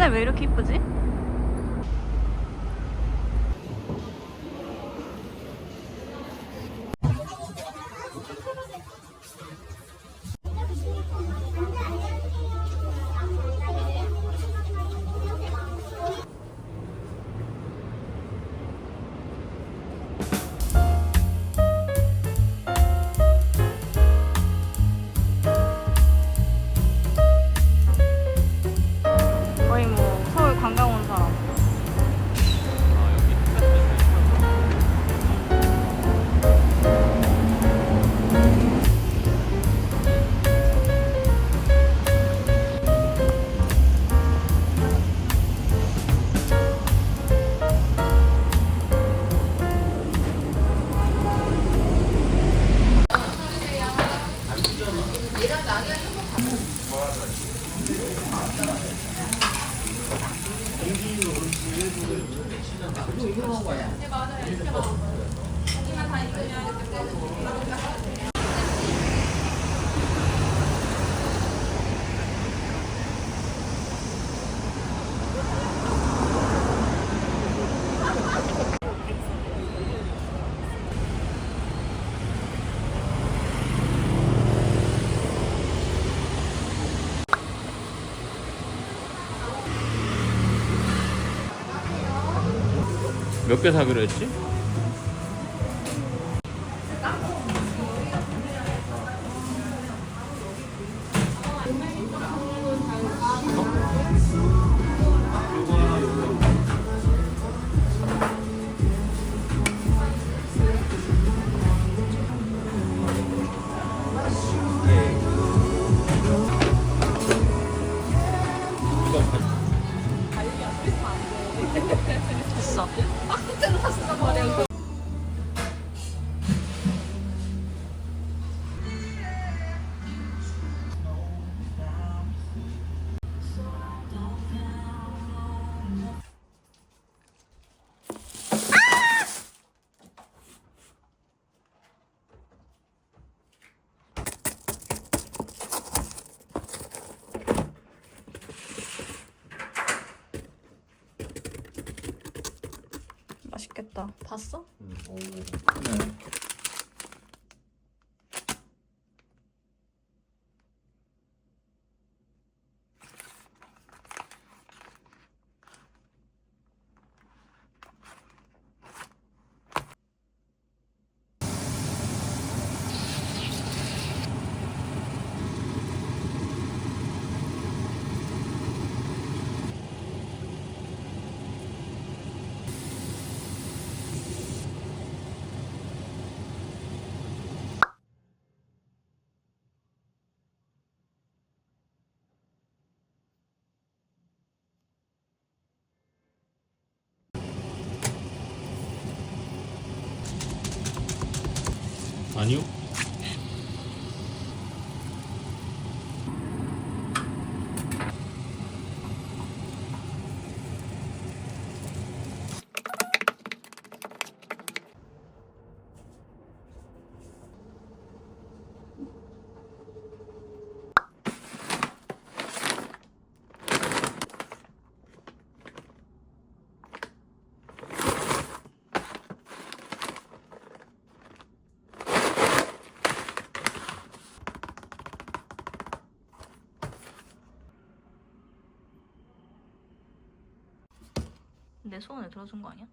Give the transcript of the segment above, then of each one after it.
하늘 왜 이렇게 이쁘지? 몇 개 사기로 했지? 됐어. 맛있겠다. 봤어? 아니요. 내 손에 들어준 거 아니야? 야,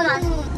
嗯